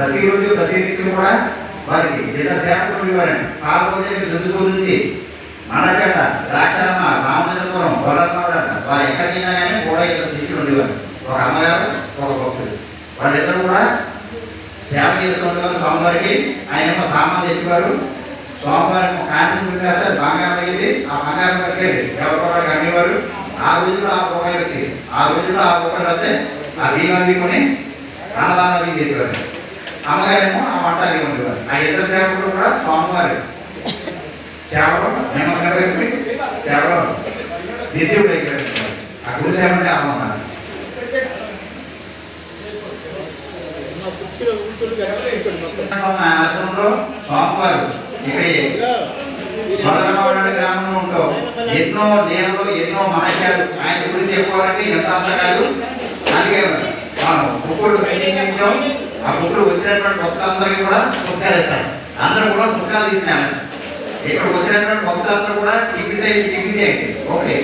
ప్రతిరోజు ప్రతి దిక్కులు కూడా వారికి జిల్లా సేవకులు ఉండేవారండి పాల్గొనే దుద్దుకూరు నుంచి మనగడ్డ ద్రాక్షరమ్మ రామచంద్రపురం గొల్లన్నవాడట వారు ఎక్కడికైనా కానీ కూడా ఇద్దరు శిష్యులు ఉండేవారు. ఒక అమ్మగారు ఒక భక్తుడు. వాళ్ళిద్దరు కూడా సేవ చేస్తుండేవారు స్వామివారికి ఆయన ఏమో సామాన్ తెచ్చేవారు. స్వామివారి కాంతి పెడితే బంగారం అయ్యింది ఆ బంగారం పెట్టేది ఎవరు కూడా ఆ రోజుల్లో ఆ పొగలు వచ్చేది ఆ రోజుల్లో ఆ పొగలు వస్తే ఆ బియ్యం కొని అన్నదానం అది చేసేవారు. అమ్మగారేమో ఆ వంట ఉండేవారు. ఆ ఇద్దరు సేవకులు కూడా స్వామివారు. సేవలో నిమగ్నం సేవలో నిత్యుడు అయిపోయారు ఆ గురు సేవ అంటే అమ్మ ఆశ్రమంలో స్వామివారు ఇక్కడ మొదలమావడానికి గ్రామంలో ఉంటాం ఎన్నో నేలలో ఎన్నో మహాశాలు ఆయన గురించి చెప్పుకోవాలంటే ఎంత అంత కాదు అందుకే మనం బుక్కులు పెయింటింగ్ చేయించాం ఆ గుంపులు వచ్చినటువంటి భక్తులందరికీ కూడా పుస్తకాలు ఇస్తారు అందరూ కూడా పుస్తకాలు తీసుకున్నారు ఇక్కడ వచ్చినటువంటి భక్తులందరూ కూడా టికెట్ అయ్యి టికెట్ చేయండి ఒకటి.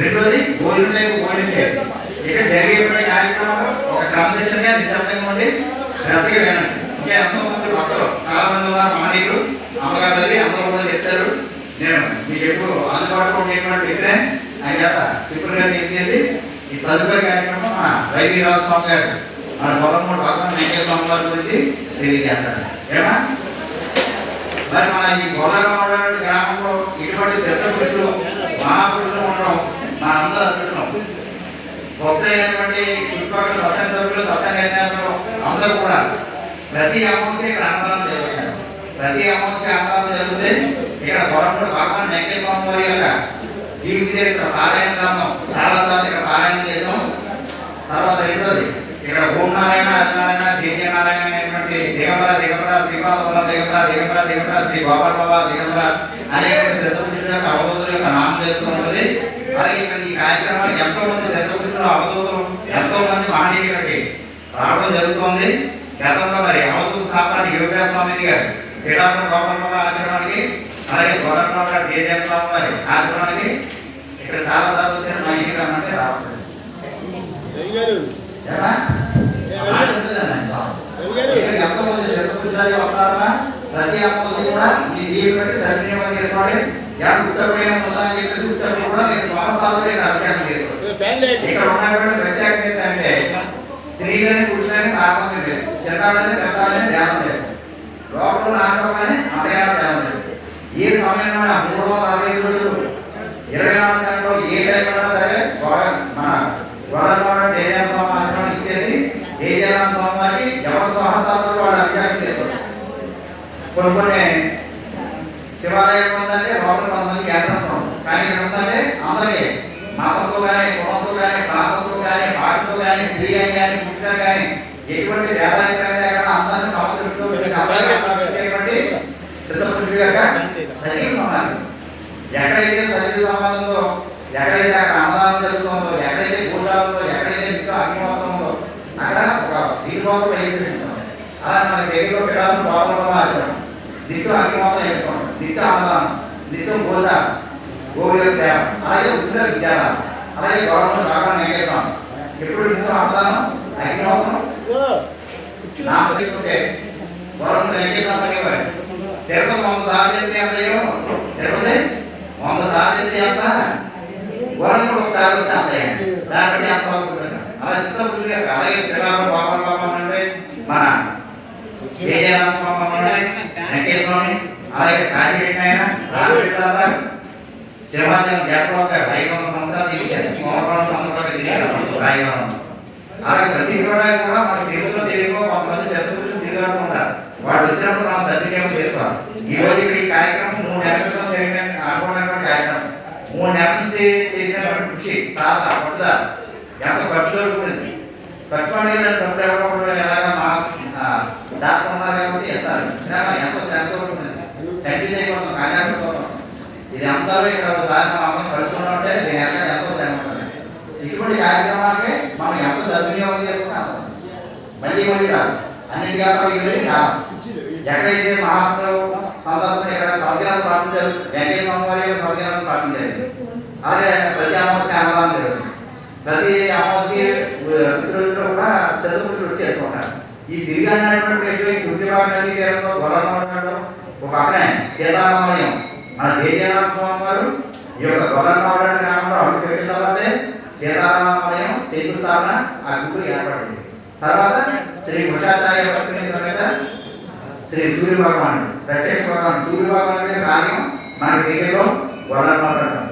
రెండోది భోజనం టైం భోజనం చేయండి ఇక్కడ జరిగేటువంటి కార్యక్రమాలు ఒక క్రమశిక్షణగా నిశ్శబ్దంగా ఉండి శ్రద్ధగా వినండి. ఇంకా ఎంతో మంది భక్తులు చాలా మంది ఉన్నారు మహనీయులు అమ్మగారు అది అందరూ కూడా చెప్తారు. నేను మీకు ఎప్పుడు అందుబాటులో ఉండేటువంటి వ్యక్తినే. ఆయన చేత సింపుల్గా చేసి ఈ తదుపరి కార్యక్రమం మన వైద్యరాజు రాజస్వామి గారు మన పొలంమూడు భగవాన్ వెంకయ్య స్వామి గారి గురించి తెలియజేస్తాను ఏమా? మరి మన ఈ గొల్లగొండ గ్రామంలో ఇటువంటి శబ్ద మహాపురుషులు ఉండడం మనందరూ అదృష్టం. భక్తులైనటువంటి చుట్టుపక్కల సత్సంగ సభ్యులు సత్సంగ యజమానులు అందరూ కూడా ప్రతి అమావాస్య ఇక్కడ అన్నదానం జరుగుతారు ప్రతి అమావాస్య అన్నదానం జరిగితే ఇక్కడ గొడవడు భగవాన్ వెంకయ్య స్వామి వారి యొక్క జీవిత చరిత్ర పారాయణ గ్రామం. చాలాసార్లు ఇక్కడ పారాయణ చేసాం తర్వాత రెండోది ఇక్కడ ఓం నారాయణ ఆదినారాయణ జయ నారాయణ అనేటువంటి దిగంబర దిగంబర శ్రీపాద వల్ల దిగంబర దిగంబర దిగంబర శ్రీ గోపాల బాబా దిగంబర అనేటువంటి శతపురుషుల యొక్క అవధూతుల యొక్క నామం జరుగుతూ ఉంటుంది. అలాగే ఇక్కడ ఈ కార్యక్రమానికి ఎంతో మంది శతపురుషులు అవధూతులు ఎంతో మంది మహనీయులు ఇక్కడికి రావడం జరుగుతోంది. గతంలో మరి అవధూత సామ్రాట్ యోగిరాజ్ స్వామిజీ గారు పీఠాపురం బాబా ఆశ్రమానికి అలాగే గోరఖనాథ్ గారు జయజయ స్వామి వారి ఆశ్రమానికి ఇక్కడ చాలా సార్లు వచ్చారు మా ఇంటికి రమ్మంటే రావట్లేదు రవి గారు ఏమా? మాట ఉంటుందండి ఆయన. రవి గారు ఇక్కడికి ఎంతో మంది శ్రద్ధ పురుషులు వస్తారా ప్రతి అమ్మోసి కూడా మీ వీలు పెట్టి సద్వినియోగం చేసుకోండి. ఎవరు ఉత్తరప్రదేశం ఉందా అని చెప్పేసి ఉత్తరం కూడా మీరు స్వస్థాపడే అభిషేకం చేసుకోండి ఫ్యాన్ లేదు. ఇక్కడ ఉన్నటువంటి ప్రత్యేకత కొన్ని కొన్ని శివాలయం ఉందంటే లోపల కొంతమంది ఏర్పడతాం కానీ ఇక్కడ ఉందంటే అందరికీ మతంతో కానీ కులంతో కానీ ప్రాంతంతో కానీ భాషతో కానీ స్త్రీ అని కానీ పుట్టిన కానీ ఎటువంటి వేదాంతం లేకుండా అందరినీ సముద్రంతో అందరికీ సిద్ధపురుషుడు యొక్క సజీవ సమాధి ఎక్కడైతే సజీవ సమాధి ఉందో ఎక్కడైతే అక్కడ అన్నదానం జరుగుతుందో ఎక్కడైతే ఉందో ఎక్కడైతే నిత్యం అగ్నిహోత్రం ఉందో అక్కడ ఒక వీధిపోతం అయిపోయింది అలా మన దగ్గరలో పెట్టాలని బాబు ఆశ్రమం నిత్యం అగ్నిహోత్రం ఎట్టుకోండి నిత్యం అన్నదానం నిత్యం గోజ గోవుల సేవ అలాగే ఉచిత విద్యాలయం అలాగే గవర్నమెంట్ భగవాన్ వెంకటేశ్వరం ఎప్పుడు నిత్యం అన్నదానం? అగ్నిహోత్రం కూర్చున్నా నామ చేసుకుంటే వెంకటేశ్వరం అనేవాడు తిరుపతి వంద సార్లు ఎత్తే ఎంత అయ్యో? తిరుపతి వంద సార్లు ఎత్తే ఎంత కూడా ఒకసారి వస్తే అంత దాన్ని బట్టి ఎంత బాగుంటుంది? అలా సిద్ధపురుషులు యొక్క అలాగే త్రికాపురం గోపాల బాబా మన ఏ స్వామి నుండి వెంకటేశ్వర స్వామి అలాగే కాశీరెడ్డి ఆయన రామరెడ్డి సింహాచలం జటలోక ఐదు వందల సంవత్సరాలు జీవించారు మోహన్ సంవత్సరాలు తిరిగారు ఐదు అలాగే ప్రతి కూడా కూడా మనకు తెలుసులో తెలియకో కొంతమంది శత్రుపురుషులు తిరిగాడుతూ ఉంటారు వాళ్ళు వచ్చినప్పుడు మనం సద్వినియోగం చేసుకోవాలి. ఈ రోజు ఇక్కడ ఈ కార్యక్రమం మూడు నెలల క్రితం జరిగిన అనుకున్నటువంటి కార్యక్రమం. మూడు నెలల నుంచి చేసినటువంటి కృషి సాధన పట్టుదల ఎంత ఖర్చుతో కూడింది. ఖర్చు అనేది డబ్బులు ఇవ్వడం ఎలాగా డాక్టర్ ఉన్నారు కాబట్టి వెళ్తారు శ్రమ ఎంతో శ్రమతో ఉంటుంది కన్ఫ్యూజ్ అయిపోతాం కంగారు పోతాం ఇది అందరూ ఇక్కడ ఒకసారి మనం అందరం కలుసుకున్నా ఉంటే దీని వెనక ఎంతో శ్రమ ఉంటుంది ఇటువంటి కార్యక్రమాలకి మనం ఎంత సద్వినియోగం చేసుకుంటే అంత మళ్ళీ మళ్ళీ రాదు అన్నిటికంటే ఇది కాదు ఎక్కడైతే మహాత్ములు సందర్భం ఇక్కడ సంధ్యాలను ప్రార్థన జరుగుతుంది వెంకయ్య స్వామి వారి యొక్క సంధ్యాలను ప్రార్థన అలాగే ప్రతి అమావాస్య అన్నదానం జరుగుతుంది ప్రతి అమావాస్య కూడా చదువుకుంటూ చేసుకుంటారు ఈ తిరిగాడినటువంటి ప్లేస్లో ఈ కుంటివాడ నది తీరంలో గొల్లన్నవాడలో ఒక పక్కనే సీతారామాలయం మన దేజారామ స్వామి వారు ఈ యొక్క గొల్లన్నవాడ గ్రామంలో అడుగు పెట్టిన తర్వాతే సీతారామాలయం శంకుస్థాపన ఆ గుడి ఏర్పడింది. తర్వాత శ్రీ భుషాచార్య పత్ని సమేత శ్రీ సూర్య భగవానుడు ప్రత్యక్ష భగవాన్ సూర్య భగవానుడి కార్యం మన దగ్గరలో గొల్లన్నవాడ